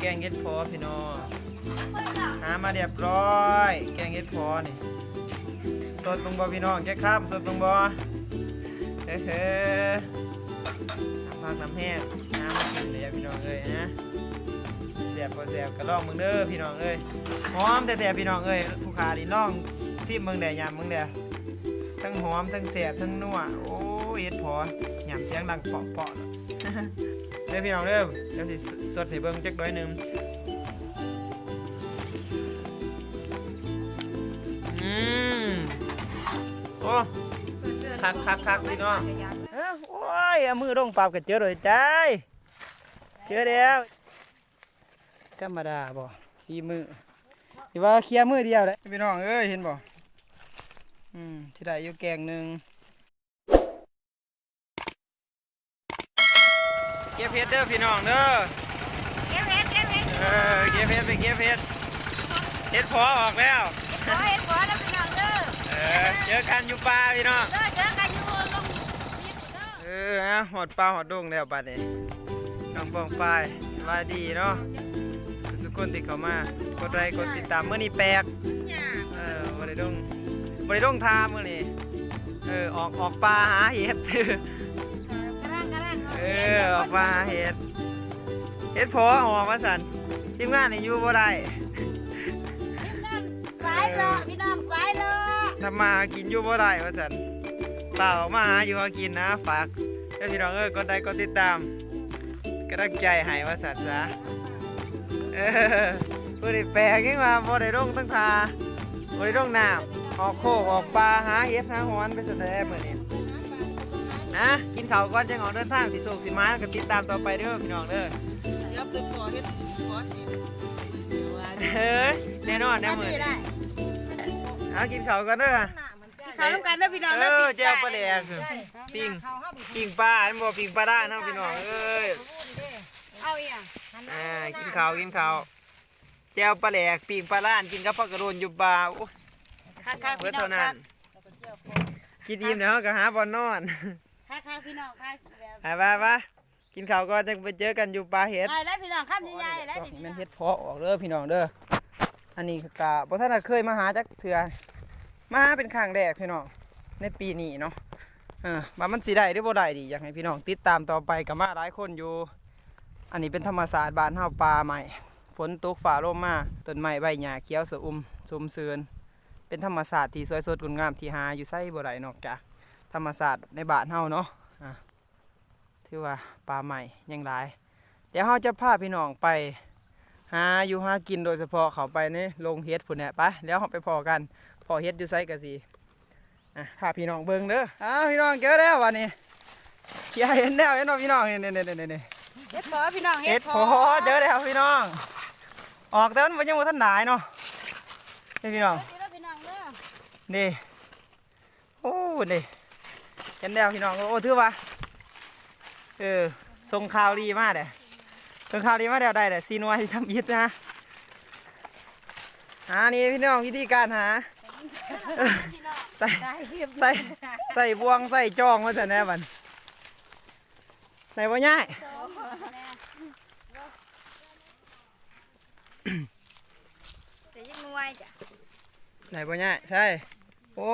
แกงเห็ดพอพี่น้องหามาเรียบร้อย แกงเห็ดพอนี่สดลงบ่พี่น้องแกข้ามสดลงบ่เฮ้เฮ้น้ำพักน้ำแห้งน้ำมากินเลยพี่น้องเอ้ยนะเสียบพอเสียบกระลองมึงเด้อพี่น้องเอ้ยหอมแต่แต่พี่น้องเอ้ยผู้ขาดีน้องซิมมึงแดยำมึงแดทั้งหอมทั้งเสียบทั้งนัวโอ้ยเห็ดพอยำเสียงดังเปาะๆ เด้อพี่น้องเด้อเดี๋ยวสิสดให้เบิ่งจักหน่อยหนึงอืมโอ้คักคักคักพี่น้องเอ้าโอ้ยเอามือลงปรับกันเจอเลยใจายเจอแล้วธรรมดาบ่ทีมือที่ว่าเคลียร์มือเดียวเลยพี่น้องเอ้ยเห็นบ่อืมที่ได้อยู่แกงหนึ่ง เก็บเพชรเด้อพี่น้องเด้อเก็บเห็ดเก็บเห็ดเออเก็บเพชรไปเก็บเพชรเฮ็ดพอออกแล้วขอเห็ดขอแล้วพี่น้องเด้อเออเจอกันอยู่ป่าพี่น้องเด้อเจอกันอยู่ลงยิบเด้อเออฮะหอดปลาหอดดงแล้วบัดนี้น้องปองฝ่ายสบายดีเนาะสุกคนที่เข้ามากดไลค์กดติดตามเมื่อนี้แปลกเออบริดงบริดงทามเมื่อนี้เออออกออกปลาหาเห็ด เออออกปลาหาเห็ดเห็ดพอหอมมาสันทีมงานนี่อยู่บ่ได้สายเลาะพี่น้องสายเลาะทำมาหากินอยู่บ่ได้ว่าสันเปล่ามาหาอยู่หากินนะฝากเจ้าพี่น้องเออกดไลค์กดติดตามกำลังใจให้ว่าสันซะเออผู้ได้แปลงยังมาบ่ได้ลงตั้งทาบ่ได้ลงน้ำออกโคกออกปลาหาเห็ดหาหอนไปสแตมมื้อนี้นะกินข้าวก่อนจังออกเดินทางสิโศกสิมาแล้วก็ติดตามต่อไปเด้อพี่น้องเด้อเดี๋ยวไปขอเฮ็ดขอสิเดี๋ยวว่าเฮ้ยแน่นอนแน่มื้อนี้เอากินข้าวก่อนเด้อเขาต้องการเด้อพี่น้องเอเด้ออแจ่วปลาแดกปิ้งปิ้งปลาอันบ่ปิ้งปลาด้านเนาะพี่น้องเอ้ยเอาอีกอะอ่ากินข้าวกินข้าวแจ่วปลาแดกปิ้งปลาด้านกินกับผักกระโดนอยู่ป่าโอ้ยค่ะค่ะเบิพี่ดน้อเท่างนั้ค่ะนกินอิ่มแล้วก็หาบ่อนนอน ค่ะค่ะพี่น้องค่ะไปไปไปกินข้าวก่อนจะไปเจอกันอยู่ปลาเห็ดได้แล้วพี่น้องข้ามใหญ่ๆแล้วแมันเห็ดเพาะออกเด้อพี่น้องเด้อ อันนี้กะบ่ท่านได้เคยมาหาจักเถื่อมาหาเป็นครั้งแรกพี่น้องในปีนี้เนาะเออว่ามันสิได้หรือบ่ได้ดีอยากให้พี่น้องติดตามต่อไปกับมาหลายคนอยู่ อันนี้เป็นธรรมศาสตร์บ้านเฮาปลาใหม่ ฝนตกฝ่าลมมาต้นไม้ใบหญ้าเขียวสะอุ่มสมเสือนเป็นธรรมศาสตร์ที่สวยสดงดงามที่หาอยู่ไสบ่ได้นอกจาก ธรรมศาสตร์ในบ้านเฮาเนาะอะถือว่าปลาใหม่ยังหลาย เดี๋ยวเราจะพาพี่น้องไปหาอยู่หากินโดยเฉพาะเขาไปในโรงเฮ็ดพุ่นเนี่ยไปแล้วเราไปพอกันพอเฮ็ดอยู่ไสกะสิอะพาพี่น้องเบิ่งเด้ออ้าวพี่น้องเจอแล้ววันนี้เขียเห็นแล้วเห็นบ่พี่น้องนี่นี่นี่นี่นี่เฮ็ดพอพี่น้องเฮ็ดพอเจอแล้วพี่น้อง ออกแต่มันยังบ่ทันหลายเนาะนี่พี่น้องเด้อพี่น้องเด้อนี่โอ้นี่ เห็นแล้วพี่น้องโอ้ถือว่าเออส่งข่าวดีมากเลยส่งข่าวดีมาแล้วได้แต่ซีนวยทำอิดนะหานี่พี่น้องวิธีการหาเออใส่ได้เรียบใส่ใส่บวงใส่จองมาแต่แน่บันใส่บ่ง่ายแต่ยังนวยจ้ะใส่บ่ง่ายใช่โอ้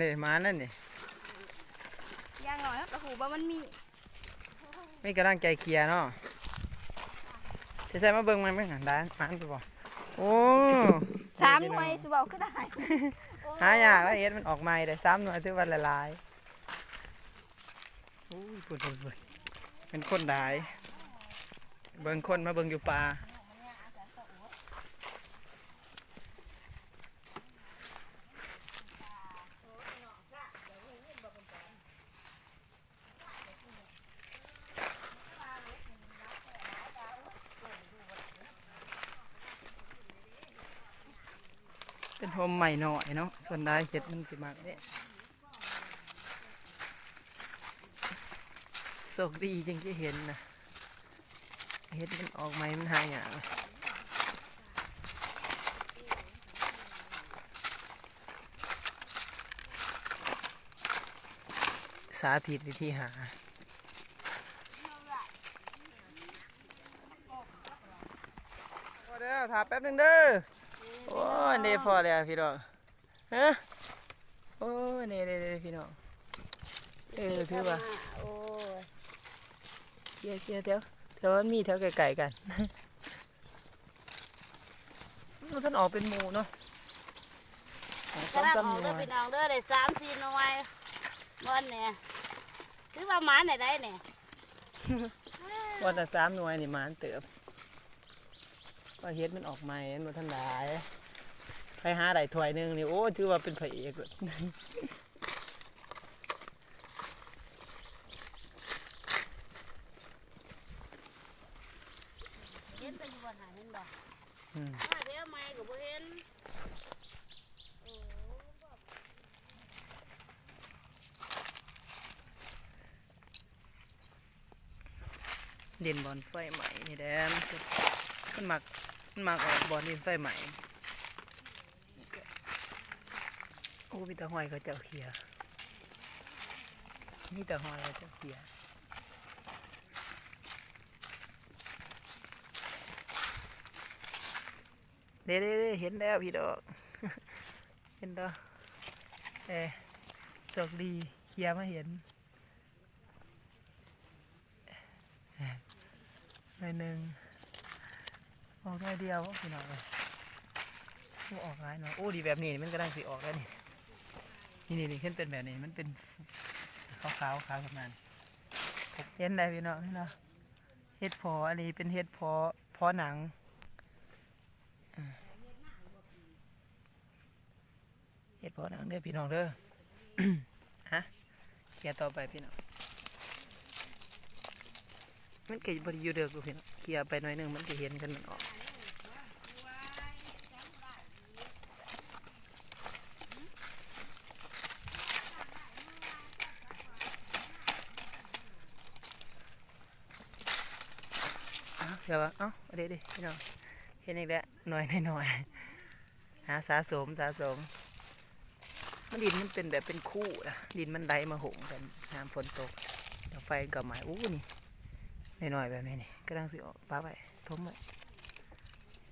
นี่หมานั่นนี่ย่างหน่ อยกระหูบ่มันมีม่กระด้างใจเคลียร์เนาะจะใส่มาเบิ่งมันไม่หันด้านมันไปบ่โอ้สามหน่วยสิบอกก็ได้หายากแล้วเอ็ดมันออกใหม่ได้สามหน่วยถือวันละลายโอ้ยพูดพูดพูดเป็นคนได้เบิ่งคนมาเบิ่งอยู่ป่า มใหม่หน่อยเนาะส่วนได้เห็ดมันสิมากเนี่ยโชคดีจริงที่เห็นนะเห็ดมันออกใหม่มันหายากเลยสาธิตวิธีหาแล้วถาแป๊บหนึงเด้อ โอ้ย นี่พอแล้วพี่น้องฮะโอ้ยนี่นี่นี่พี่น้องเออถือว่าโอ้ยเกียร์เกียร์แถวแถวมันมีแถวไกลๆกันมันท่านออกเป็นหมูเนาะสองกระสามออกหเด้น่อวยพี่น้องเด้อได้สามสี่หน่วยบอนเนี่ยถือว่าหมาไหนได้เนี่ยวันละสามหน่วยนี่หมานเติบว่าเฮ็ดมันออกใหม่มันบ่ทันหลาย ไปหาได้ถ้วยหนึ่งนี่โอ้ถือว่าเป็นพระเอกเลยเห็นไปอยู่บนหาเห็นบ่อืม มาเดี๋ยวไม่ก็บ่เห็นโอ้เด่นบอลไฟใหม่นี่แดนมันมักมันมักออกบอลดินไฟใหม่โอ้ มีแต่หอยเขาเจ้าเขียมีแต่หอยเขาเจ้าเขียเด้เด้เด้เห็นแล้วพี่ดอก เห็นดอกเอ๊โชคดีเคลียมาเห็นหน่อยหนึ่งออกหน่อยเดียวพี่น้องเลยอ้ออกหลายหน่อยโอ้ดีแบบนี้มันกำลังสิออกแล้วนี่ นี่นี่นี่ขึ้นเป็นแบบนี้มันเป็นขาวขาวๆขาวประมาณเห็นได้พี่น้องพี่น้องเห็ดพออันนี้เป็นเห็ดพอพอหนังเห็ดพอหนังเด้อพี่น้องเด้อฮะเคลียต่อไปพี่น้องมันเก็บริยูเดือกลูกเห็นเคลียไปหน่อยหนึงมันก็เห็นกันมันออก เอาเดี๋ยวว่า เอ้าเอาเดี๋ยวดิพี่น้องเห็นอีกแล้วหน่อยหน่อยหาสะสมสะสมมันดินมันเป็นแบบเป็นคู่นะดินมันไหลมาหงกันน้ำฝนตกแต่ไฟกับไม้อู้นี่หน่อยๆแบบนี้นี่กำลังสิออกป้าไปทมไป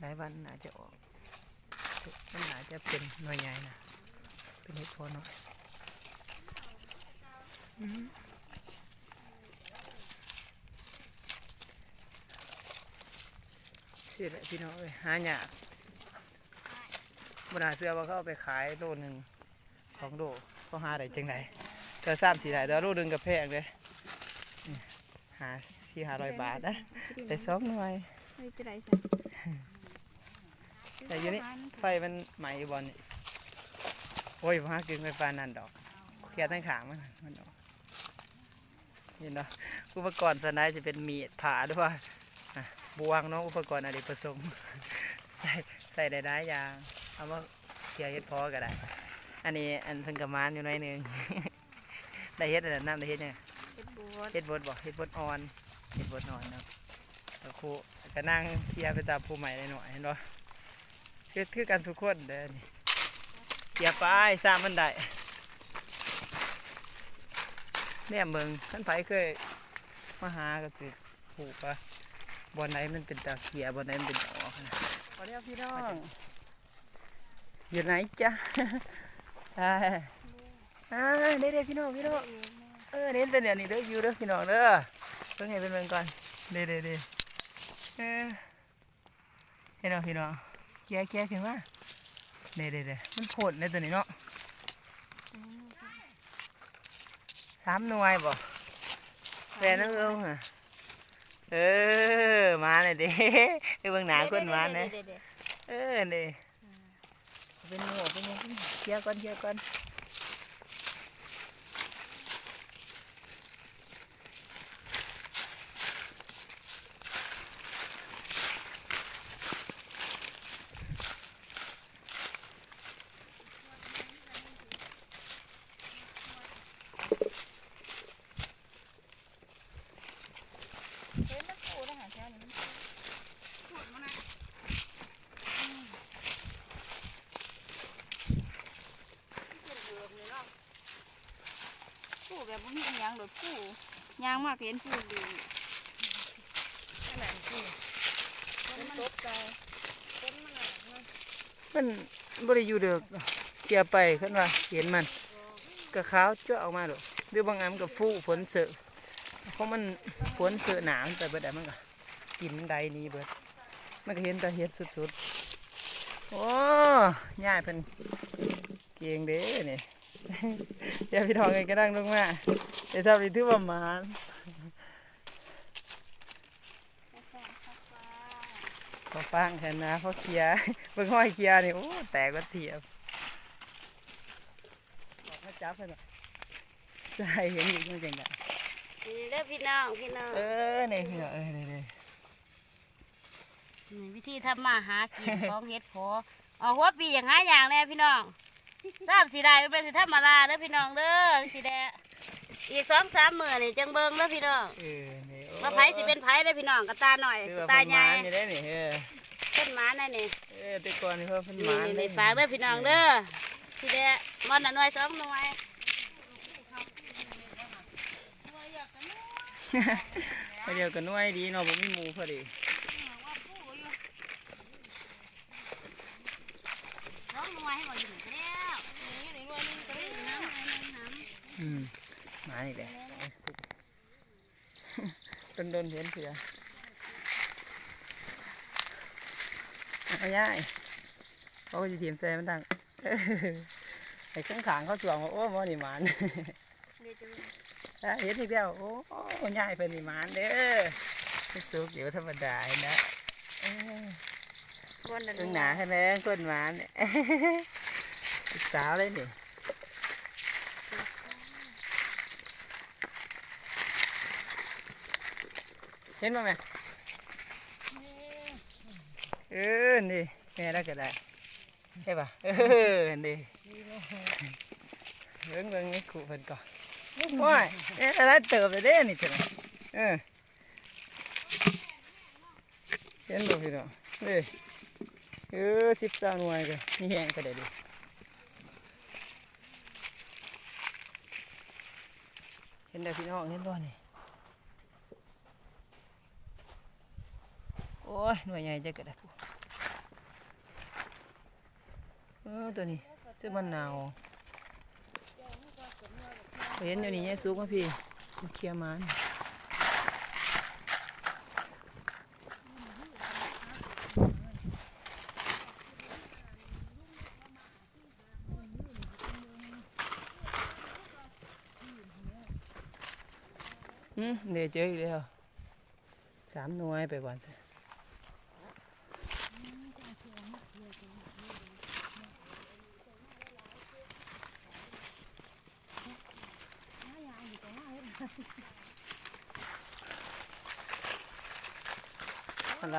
หลายวันอาจจะออกมันอาจจะเป็นหน่วยใหญ่นะเป็นเห็ดพอหน้อย อืมสิแหละพี่น้องเอ้ยหาหยากบนหาเสื้อว่าเขาเอาไปขายโลหนึ่งสองโลเขาหาได้จังไดเธอสามสี่ได้แต่โลหนึ่งกับแพงเลยหาสี่หาร้อยบาทนะแต่สองหน่วยเฮ้ยจะได้ใส่แต่อยู่นี่ไฟมันไหม่บอลนี่โอ้ยพากึ่งไฟฟ้านั่นดอกเคลียร์ทั้งขางมันมันดอกเห็นเนาะอุปกรณ์สนใหญ่จะเป็นมีดผ่าด้วย บวงเนาะอุปกรณ์อเนกประสงค์ใส่ใส่ได้หลายอย่างเอามาเคลียร์เฮ็ดพอก็ได้ อันนี้อันเพิ่งกระมานอยู่หน่อยหนึงได้เฮ็ดอันนั้นน้ำได้เฮ็ดยังเฮ็ดบัวเฮ็ดบดบอกเฮ็ดบดอ่อนเฮ็ดบดอ่อนครับแล้วครูก็นั่งเคลียร์ไปตามผู้ใหม่หน่อยๆเห็นบ่คือคือกันสุขคนเด้อนี่เคลียร์ไปสร้างมันได้เนี่ยเมืองท่านไผเคยมาหาก็สิผูกว่า บอนไหนมันเป็นตาเขียบอนไหนมันเป็นตาออกนะขอเรียกพี่น้องอยู่ไหนจ๊ะอ่าอ่าเด้ๆพี่น้องพี่น้องเออเน้นเป็นอย่างนี้เด้ออยู่เด้อพี่น้องเด้อเพิ่งเห็นเป็นเมืองก่อนเด้เด้เด้เออเห็นเอาพี่น้องแก่แก่ขึ้นมาเด้เด้เด้มันโผล่ในตัวนี้เนาะสามหน่วยบ่แฟนนั่งเอิงอะ เออ มาเลยเด้ไอ้เบิ่งหนาคนมาเนี่ยเด็ดเออเด้เป็นหมูเป็นหยังเคลียร์ก่อนเคลียร์ก่อน ๆเฮ็ดน้ำปูนะหาแค่นี้มันปูแบบบ่มีอิหยังดอกปู ยางมากเห็นปูดีขนาดที่มันตกใจมันบ่ได้อยู่เด้อเกียไปขึ้นว่าเห็นมันก็ขาวจ้วออกมาดอกหรือบางอันมันก็ฟูฝนเสอะเพราะมันฝนเสอะหนาวแต่เบิดอะมันก็กินใดนี้เบิดมันก็เห็นแต่เห็ดสุดๆ โอ้ย่ายเพิ่นเก่งเด้เนี่อย่าพี่ทองเองก็ดังลงมา เดี๋ยวทราบดีถือว่าหมานพอฟังเห็นนะพอเคลียร์เบิ่งห้อยเคลียร์นี่โอ้แตกก็เทียบบอกให้จับให้หน่อยใช่เห็นอยู่จังไงนี่เด้อพี่น้องพี่น้องเออนี่พี่น้องเออนี่นี่นี่วิธีทำมาหากินของเฮ็ดพอเอาหัวปีอย่างหาอย่างแน่พี่น้อง ทราบสีได้เป็นสิธรรมดาเด้อพี่น้องเด้อสีแดงอีกสองสามมื้อนี่จังเบิ่งเด้อพี่น้องเออนี่โอ้ว่าไผสิเป็นไผเด้อพี่น้องกระตาหน่อยคือกระว่าตาเพิ่นใหหญ่มานอยู่ได้นี่เออขึ้นหมาแน่นี่เออแต่ก่อนนี่เพิ่นเพิ่นหนี่มานนี่เลนี่ยฝากเด้อพี่น้องเด้อสีแดงมันน่ะหน่วยสองหน่วยเดียวกันน้อยดีเนาะบ่มีหมูพอดีสองหน่วยให้บ่อยู่นี่ก็แล้วนี่นี่หน่วยหนึงก็ได้น้ำน้ำน้ำ อืมหมานี่แหละโดนโดนๆเห็นเสือเอาย่ายเขาก็จะทีมแซมันดังเออไอ้ข้างขางๆเขาสวงว่าโอ้บ่นี่หมานถ้าเห็นทีเดียวโอ้ย่ายเป็นนี่หมานเด้อไม่สุกอยู่ธรรมดาเห็นะเออคนละหตึนึ่งงหนาใช่ไหมก้นหมานเนี่ยสาวเลยนี่ เห็นบ้างไหมเออนี่แม่ได้ก็ได้ใช่ปะเออนี่เบิ่งเบิ่งนี่ขู่เพิ่นก่อนว้ายแม่ได้เติบเลยเด้นี่เถอะเออเห็นบ่พี่น้องเด้เออสิบสามหน่วยก็นี่แห้งก็ได้ดิเห็นได้พี่น้องเห็นบ่นี่ อ้ยหน่วยใหญ่จะก็ได้ปุ๊เออตัวนี้เจ้ามันหนาวเห็นอยู่นี่ยายสุกมาพี่มาเคลียร์มันอืมเดี๋ยวเจออีกแล้วสามหน่วยไปก่อนสิ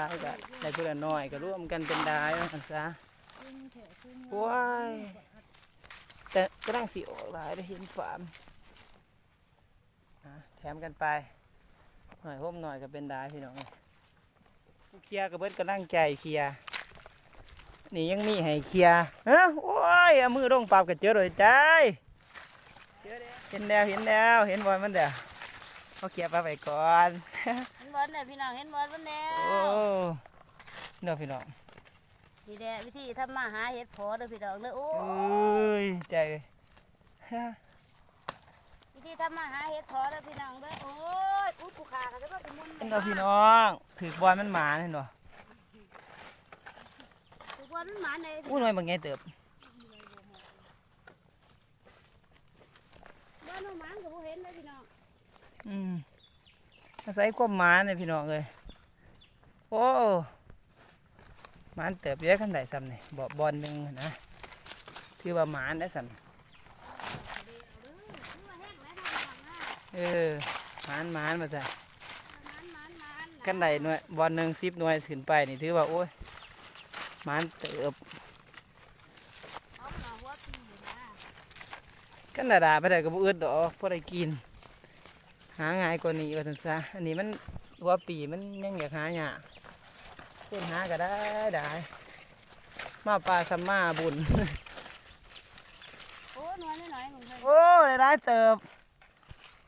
อะไรก็ได้เพื่อนน้อยก็ร่วมกันเป็นได้กันซะว้ายแต่ก็ตั้งสีออกหลายได้เห็นฟามแถมกันไปหน่อยห่มหน่อยก็เป็นได้พี่น้องผู้เคลียร์ก็เบิดกำลังใจเคลียนี่ยังมีให้เคลียร์เฮ้โอ้ยเอามือลงปรับกันเจอเลยใจเห็นแล้วเห็นแล้วเห็นบอลมันเด้อเขาเคลียร์ปไปก่อน เห็นบอลเนี่ยพี่น้องเห็นบอลมันแล้โอ้วเนาะพี่น้องนี่แหละวิธีทำมาหาเห็ดพอเด้อพี่น้องเด้อโอ้เอ้ยใจเอ้ยฮะวิธีทำมาหาเห็ดพอเด้อพี่น้องเด้อโอ้ยอุ้ยกูขากันได้บ่เป็นมุนเห็นเนาะพี่น้องถือบอลมันหมาเห็นบ่กูบอลมันหมาในอู้หน่อยบางไงเติบบอลมันหมาก็บ่เห็นเด้อพี่น้องอืม อาศัยความหมาเนี่ยพี่น้องเลยโอ้หมันเติบเยอะขันใดซ้ำนี่บ่บอลหนึ่งนะถือว่าหมานได้สันคือว่าแห้งแล้วทำหนังนะเออหมานหมานมาจ้ะมันมันมันขันใดหน่วยบอลหนึ่งสิบหน่วยขึ้นไปนี่ถือว่าโอ้ยหมานเติบเอาหน่อหัวปีนะกันดาดาไปได้ก็บ่อึดดอกพอได้กิน หาง่ายกว่านี้ว่าซั่นซะอันนี้มันหัว่าปีมันยังอยากหาหยากเส้นหาก็ได้ได้มาปลาสัมมาบุญ โอ้หน่วยน้อยๆมึงเพิ่นโอ้ได้ร้ายเติบ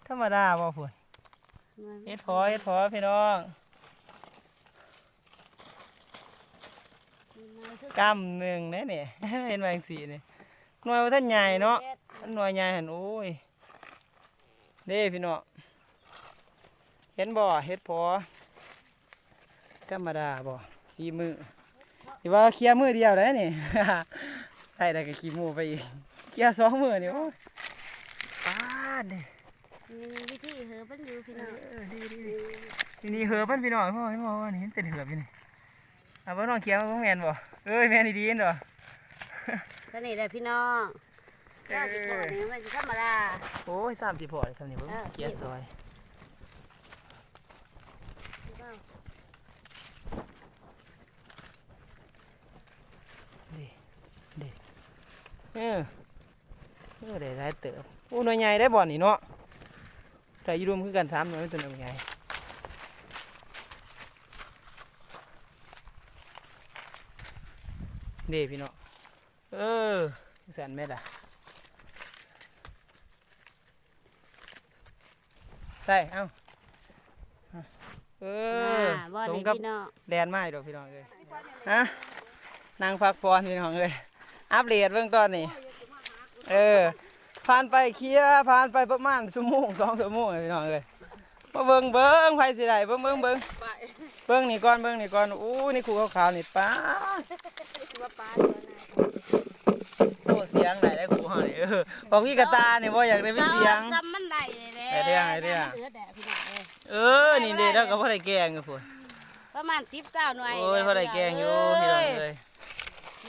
ธรรมดาบ่พุ่นหน่วยเฮ็ดพอเฮ็ดพอพี่น้องนกำหนึ่งแน่เนี่ยเห็นไหมสีนี่หน่วยว่าท่านใหญ่เนาะท่านหน่วยใหญ่หันโอ้ยเด้พี่เนาะ เห็นบ่เฮ็ดพอธรรมดาบ่ขี้มือที่ว่าเคลียร์มือเดียวได้นี่ ได้แต่ก็ขี้มูไปอีกเคลียร์สองมือนี่โอ้ยปาดเด้มีวิธีเหอมันอยู่พี่น้องเออดีดีดีทีนี้เหือบมันพี่น้องพ่อให้พ่อว่านี่มันเป็นเหือบอยู่นี่เอาบ่น้องเขียวบ่แม่นบ่เอ้ยแม่นดีๆเห็นบ่ตอนนี้ได้พี่น้องเจ้าสิบก่อนนี่มันสิธรรมดาโอ้ยสามสิบพอเลยทำนี่เพิ่งเออเกียร์ซอย เออเออได้ได้เติบโอ้หน่วยใหญ่ได้บ่อนี่เนาะแต่อยูรวมคือกันสามหน่วยมันตัวหน่วยใหญ่เด้พี่เนาะเออแสนเม็ดอะใช่เอ้าเอออ่าบ่สมนี่กับพี่น้องแดนไม้ดอกพี่น้องเลยฮะนางพักพรพี่น้องเลย อัปเดตเบื้องต้นนี่ เออ ผ่านไปเคลียร์ผ่านไปประมาณชั่วโมงสองชั่วโมงเลยพี่น้องเลยมาเบิ่งเบิ่งไฟสิได้เบิ่งเบิ่งเบิ่งเบิ่งนี่ก่อนเบิ่งนี่ก่อนอู้นี่ขู่ขาวๆนี่ป้าโซ่เสียงไหนได้ขู่เฮานี่เออบอกพี่กระตานี่บ่อยากได้เป็นเสียงซ้ำมันได้เลยแหละไอ้เรื่องไอ้เรื่องเอื้อแดดพี่น้องเอ้ยเออนี่เด้แล้วก็บ่ได้แกล้งกับพุ่นประมาณสิบเจ้าหน่วยโอ้ยพอได้แกงอยู่พี่น้องเลย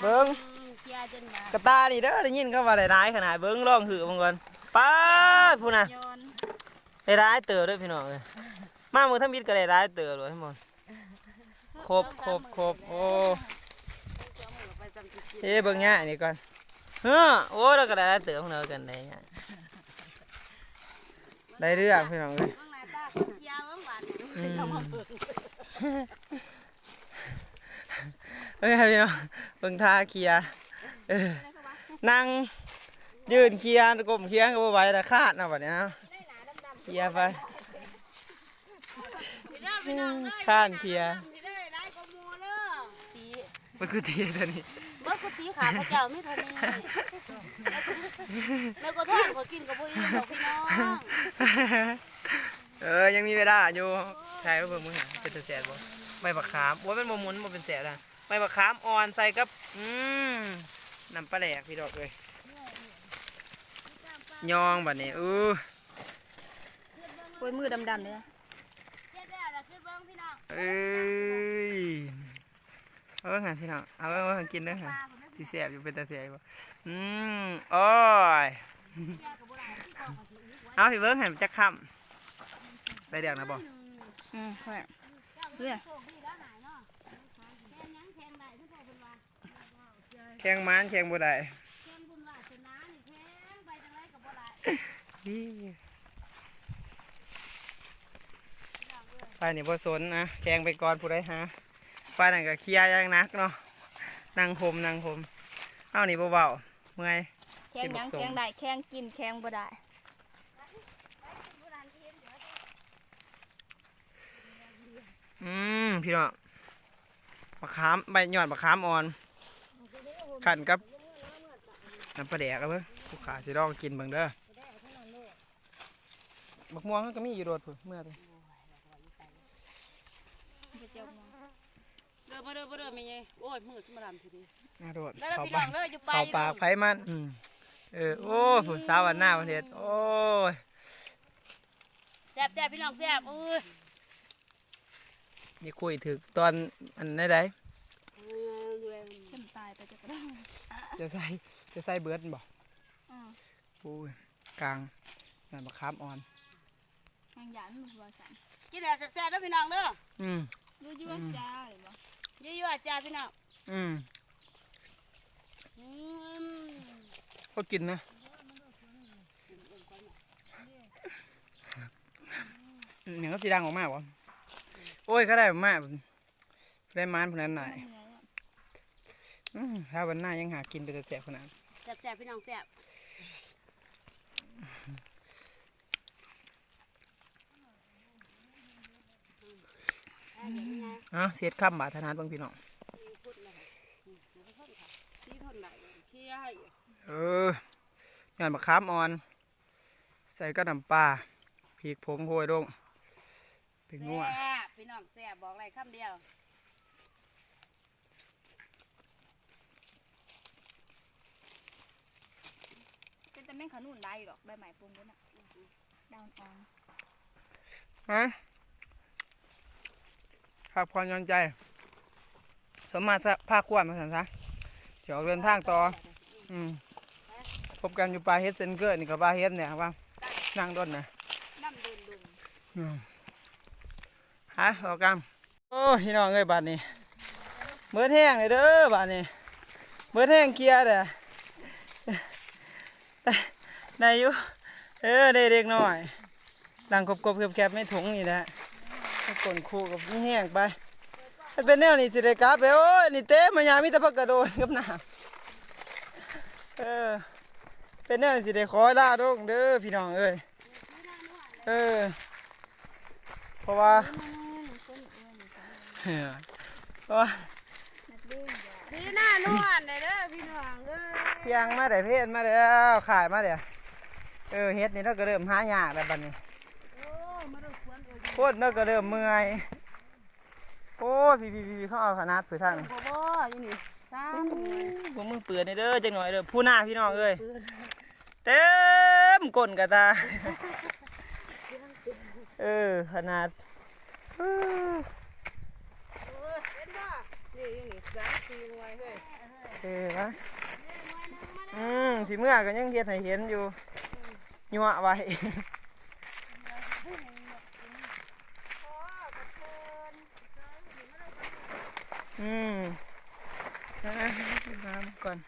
เบิ้งอืมเคลี ยร์จนว่ากระตาดิเด้อได้ยินเขาว่าได้ร้ายขนาดเบิ้งลองหือมังก่อนป้าดพูดนะโยนได้ร้ายเติบด้วยพี่น้องเลยมามือทั้งบิดก็ได้ร้ายเติบเลยทั้งหมดครบครบครบโอ้เฮ้เบิ้งง่ายนี่ก่อนเฮ้อโอ้เราก็ได้ร้ายเติบของเรากันได้ง่ายได้เรื่องพี่น้องเลยเบิ่งหน้าตาเคลียร์เบิ่งหวานอืมเอามาเบิ่งเฮ้ยพี่น้องเบิ่งท่าเคลียร์เออ นั่งยืนเคลียร์กลมเคลียร์ก็บ่ไหวแต่คาดนะบัดนี้นะเคลียร์ไปพี่น้องพี่น้องเอ้ยข้านเคลียร์สิได้หลายมันคือตีตัวนี้เมื่อกูตีขาพระเจ้าไม่ทันนี่แม่ก็ทานขอกินกับบ่อิ่มดอกพี่น้องเออยังมีเวลาอยู่ใช่เบิ่งมึงเป็นแสบบ่ใบบักขามโอ้ยเป็นบ่หมุนบ่เป็นแสบนะใบบักขามอ่อนใส่กับ อืม น้ำปลาแหลกพี่ดอกเลยยองบัดนี้อู้โอ้ยมือดำๆเลยเฮ็ดแล้วล่ะคือเบิ่งพี่น้องเอ้ยเอาไว้หันพี่น้องเอาไว้หันกินเด้อหันสิแสบอยู่เป็นตาแสบบ่อืมโอ้ยเอาพี่เบิ่งหันจักคำได้เดียกนะบ่อืมใช่เรื่อย ข่งม้านแข่งบ่ได้ไปนี่บ่สนนะแข่งไปก่อนผู้ใดหาไปนั่นก็เคลียร์อย่างหนักเนาะนั่งคมนั่งคมเอานี่เบาๆเมื่อยแข้งหยังแข้งได้แข้งกินแข้งบ่ได้อืมพี่น้องมะขามใบหยอดมะขามอ่อน ขันกับน้ำปลาแดกเอาเบิ่งผู้ขาสิลองกินเบิ่งเด้อบักม่วงมันก็มีอยู่โดดพุ่นเมื่อตัวเด้อบ่เด้อบ่เด้อแม่ใหญ่โอ้ยมือสิมาดำทีนี้น่าโดดแล้วเข้าพี่ปาน้อกเด้ออยู่ไปเข้าปากไผมันอืมเออโอ้ยผุนสาววันหน้าประเทศโอ้ยแซ่บแซ่บพี่น้องแซ่บโอ้ยนี่คุยถึกตอนอันไหนใดเข้มตายไปจะก็ได้จะใส่จะใส่เบิร์ดบ่อ่าโอ้ยกลางนั่นมะขามอ่อนแข้งหยาดมันบ่สั่นกินแล้วแซ่บๆเด้อพี่น้องเด้ออืมดูอยู่ว่าจ้าหรือบ่ยั่วๆจ้าพี่น้องอืมอืมก็กินนะอืมอย่างก็สีดังออกมากวะโอ้ยก็ได้มากได้มานพนันหน่อยอืม ถ้าวันหน้ายังหากินไปแต่แสบขนาดแซ่บๆพี่น้องแซ่บอะเสียดข้ามบาทธนาดบางพี่น้องได้เออหย่อนมะขามอ่อน ใส่กระน้ำปลาพริกผงโรยลงเป็นงัวแซ่บพี่น้องแซ่บบอกอะไรคำเดียว เป็นแต่แม่งขนุนได้อยู่หรอกใบไม้ปรุงด้วยน่ะดาวอ่อนฮะพักผ่อนหย่อนใจ สมมาสะภาคควรมาสันซะเดี๋ยวออกเดินทางต่อ อืมพบกันอยู่ปลาเฮ็ดเซนเกอร์นี่กับปลาเฮ็ดเนี่ยครับว่านั่งต้นนะน้ำเดินดุงอืมฮะออกกันโอ้พี่น้องเอ้ยบัดนี้เบิดแห้งเลยเด้อบัดนี้เบิดแห้งเคลียร์เด้อ ได้อยู่ เออได้เด็กน้อยดังกบกบๆแคบๆไม่ถุงนี่แหละให้กลนคู่กับนี่แห้งไปมันเป็นแนวนี้สิได้กลับไปโอ้ยนี่เต้มายามมีแต่พักกระโดดกับน้ำเออ เป็นแนวนี้สิได้ขอลาดงเด้อพี่น้องเอ้ยเออ เพราะว่าเพราะว่าดีหน้านวลเลยเด้อพี่น้องเด้อเพียงมาได้เพศมาแล้วขายมาเดี๋ยว เออเฮ็ดนี่เราก็เริ่มหายากแล้วบัดนี้โอ้มาดูสวนเอ้ยโคตรเราก็เริ่มเมื่อยโอ้ยพี่พี่พี่เขาเอาขนาดผือทางนี่บ่บ่อยู่นี่ตามพวกมึงเปื่อนนี่เด้อจังหน่อยเด้อผู้หน้าพี่น้องเอ้ยเต็มก้นกระตาเออขนาดเออเห็นป่ะนี่อยู่นี่สามสี่หน่วยเฮ้ยเออวะอืมสิเมื่อก็ยังเฮ็ดให้เห็นอยู่ ยั่วไว้อืมน้ำก่อน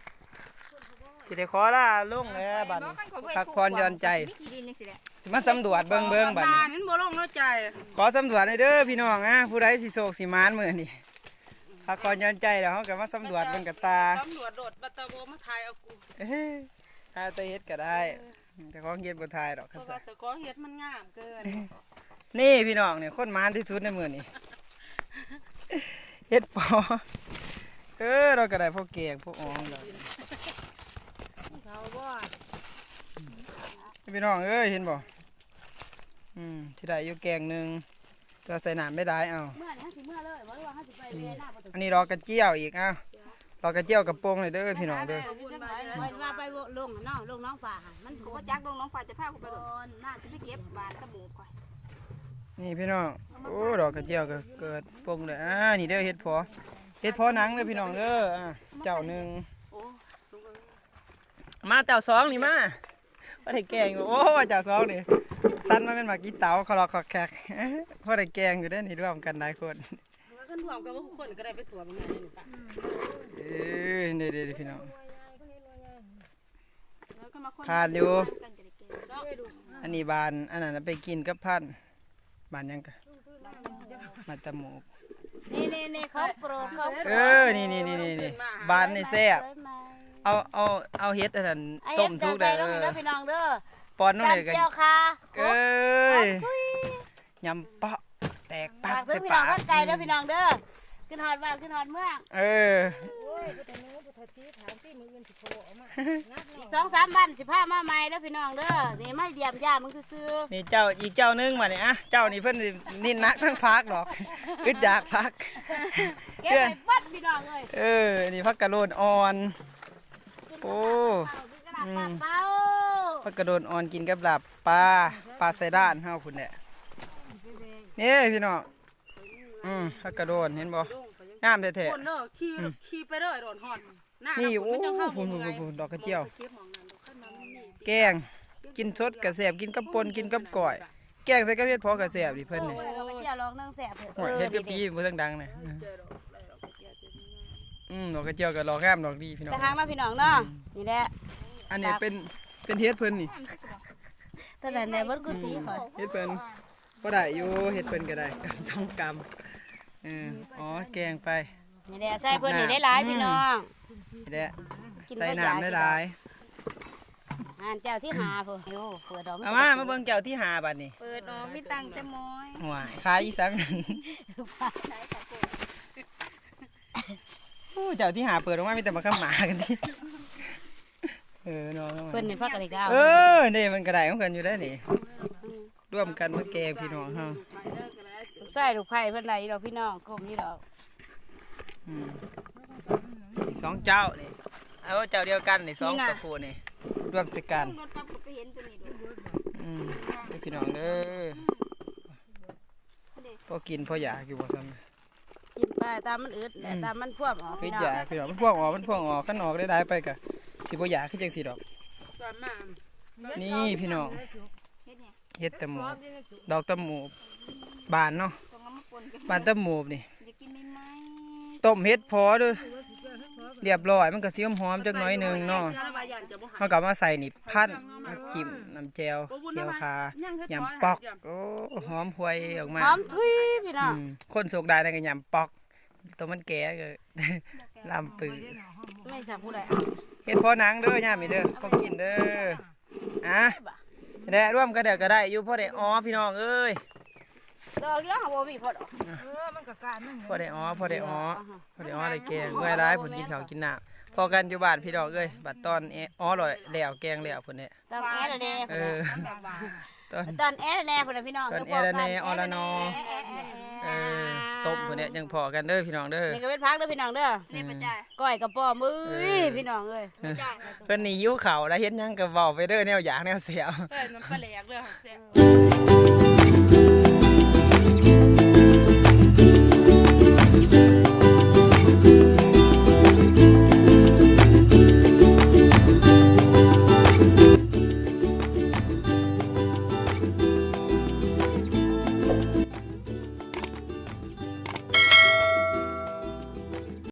สิได้ขอลาลงแล้วบัดนี้พักผ่อนย่อนใจมีขี้ดินยังสิมาสำรวจเบิ่งเบิ่งบัตานนั้นบ่ลงนาะใจ ขอสำรวจหน่อยเด้อพี่น้องอะผู้ใดสิโศกสิมานเหมือนี้พักผ่อนย่อนใจแล้วเฮาก็มาสำรวจเบิ่งกับตาตำรวจโดดบัตตาโบมาถ่ายเอากูเอ้ยถ่ายแตเฮ็ดก็ได้ แต่ของเฮ็ดบ่ถ่ายดอกเพคันราะซะว่าสกอเฮ็ดมันงามเกิน นี่พี่น้องเนี่ยคนมานที่สุดในมื้อนี้เฮ็ดปอเออเราก็ได้พวกเกียงพวกอองแล้วเขาบ่พี่น้องเอ้ยเห็นบ่อืมสิได้อยู่แกงหนึงจะใส่น้ำไม่ได้เอา เมื่อนี่สิเมื่อเลยบ่รู้ว่าเฮาสิไปเวหน้าบ่ต้องอันนี้รอกระเจียวอีกอะร อกระเจียวกับโป่งเลยเด้อพี่น้องเด้อจังได๋ว่าไปบ่ลงเนาะลงน้องฟ้าหั่นมันกูถูกว่าจักลงน้องฟ้าจะพากูไปโดโดนนน่าสิไปเก็บบานตะบูก่อนนี่พี่น้องโอ้ดอกกระเจียวก็เกิดโป่งเลยอ่านี่เด้อเฮ็ดพอเฮ็ดพอหนังเด้อพี่น้องเด้ออะเจ้าหนึ่งโอ้สูงเกินมาเจ้าสองนี่มาว่าได้แกงอยู่โอ้เจ้าสองนี่สั้นมาเป็นหมากกีเต๋าคอรอคอแขกพอได้แกงอยู่ได้อนี่ร่วมกันหลายคนแล้วกั นถ่วมกันว่าทุกคนก็ได้ไปถ่วมมันไงนี่ป่ะเอ้ยเด้อๆพี่น้องแล้วก็มาคนผ่านอยู่กันจะได้เก่งอันนี้บาน อันนั้นนะไปกินกับพันธุ์บานหยังกะมาตะหมูกนี่ๆๆเขาโปรดเขาเออ นี่นี่นี่นี่นี่บานนี่แซ่บได้ไหมเอาเอาเอาเฮ็ดอันนั้นไอ้ต้เฮ็มดทุจักงเด้ได๋อลงนี่เด้อพี่น้องเด้อปอนนู่นจำเลยกันเจียวค่ะเอ้ยยำเปาะ แตกปัฝากกใส่ถึงพี่น้อปางกข้างไกลเด้อพี่น้องเด้อขึ้นฮอดบ้านขึ้นฮอดเมืองเอออีกสองสามวันสิพามาใหม่เด้อพี่น้องเด้อนี่ไม่เยี่ยมยามมึงซื่อนี่เจ้าอีกเจ้านึงมาเนี่ยอะเจ้านี่เพิ่นสินินนักทั้งพักดอกอึดอยากพัก ๆเก็บไปบัดพี่น้องเอ้ยเออ นี่พักกระโดนอ่อน โอ้กระดาษปากเป้า พักกระโดนอ่อนกินกับลาบปลาปลาใส่ด้านเฮาพุ่นแหละ นี่พี่น้องอืมพักกระโดนเห็นบ่งามแท้คนเด้อขี่ขี่ไปเด้อโดนฮอดหน้าๆนี่โอ้มันจังเข้าพุ่นเมื่อยๆๆดอกกระเจียวเก็บหมองนั้นดอกขึ้นมามันนี่แกงกินสดกระแสบกินกับปนกินกับก่อย แกงใส่กระเพ็ดพอกระแสบดิเพิ่นนี่เราไปเที่ยวลองนั่งแสบเถอะโอ้ยเฮ็ดกับปีบ่ดังๆนี่เจอดอกได้ดอกกระเจียวเต็มหน้าอืมดอกกระเจียวก็รอกงามดอกดีพี่น้องแต่หางมาพี่น้องเนาะนี่แหละอันนี้เป็นเป็นเฮ็ดเพิ่นนี่ตอนนั้นเนี่ยมันกูตีข่อยเฮ็ดเพิ่น ก็ได้อยู่เฮ็ดเพิ่นก็ได้กำสองกำเอออ๋อแกงไปนี่แหละใส่เพิ่นนี่ได้หลายพี่น้องนี่แหละกินใส่บ่อยากน้ำได้หลายอ่านเจ้าที่หาเพิ่นโอ้เปิดดอกเอามามาเบิ่งแก้วที่หาบัดนี้เปิดออกมีตังค์แต่ม้อยหัวขายอีสังโอ้เจ้าที่หาเปิดออกมามีแต่มาข้ามหมากันที่เออน้องเพิ่นนี่พักกันอีกแล้วเออนี่มันกระไดของกันอยู่ได้นี่ ร่วมกันมันแกงพี่น้องเฮาลูกไส้ลูกไผ่เพิ่นได้อีดอกพี่น้องกลมนี่ดอกอืมมีสองเจ้านี่เอาเจ้าเดียวกันนี่สองตระกูลนี่ร่วมสิกันรถปั๊บก็ไปเห็นตัวนี้ดูอืมเด้อพี่น้องเด้อพอกินพออยากอยู่บ่ซ้ำกินไปตามมันอึดแต่ตามมันพ่วงออกคือพี่น้ออยางกพี่น้องมันพ่วงออกมันพ่วงออกขันออกได้ได้ไปกะสิบ่อยากคือจังสิดอกตอนมานี่พี่น้อง เฮ็ดเนี่ยเฮ็ดตะหมูดอกตะหมูบานเนาะต้องเอามาปนกันบานตะหมูนี่จะกินไม่ไหมต้มเฮ็ดพอเด้อเรียบร้อยมันก็สิหอมๆจักหน่อยหนึงเนาะเจ้าบายันจะบ่หาเฮาก็มาใส่นี่พันมาจิ้มน้ำแจ่วเจียวคายำปอกโอ้หอมหวยออกมาหอมทุยพี่น้องอืมคนโศกได้นั่นก็ยำปอกตัวมันแก่ก็ลำปือไม่สับผู้ใดเฮ็ดพอหนังเด้อย่ามนี่เด้อพอกินเด้ออะ ได้ร่วมกันเด้อก็ได้อยู่พอได้อ๋อพี่น้องเอ้ยดอกอีแล้วหาบ่มีพอดอกเออมันก็การมันพอได้อ๋อพอได้อ๋อพอได้อ๋อได้แกงเมื่อยร้ายผลกินข้าวกินน้ำพอกันอยู่บ้านพี่น้องเอ้ยบัดตอนเออ๋อลอยแล้วแกงแล้วพุ่นเนี่ยตอนแอร์แน่เออตอนตอนแอร์แน่พุ่นน่ะพี่น้องตอนแอร์แน่ออละนอเออต้มพุ่นเนี่ยยังพอกันเด้อพี่น้องเด้อนี่ก็เป็นพักเด้อพี่น้องเด้อนี่ประจ่ายก้อยกระป๋อมือเออพี่น้องเอ้ยจ่ายเพิ่นนี่ยิ้วเขาวแล้วเฮ็ดหยังก็เว้าไปเด้อแนวอยากแนวเสียวเอ้ยมันปลาแหลกเลยค่ะเจ๊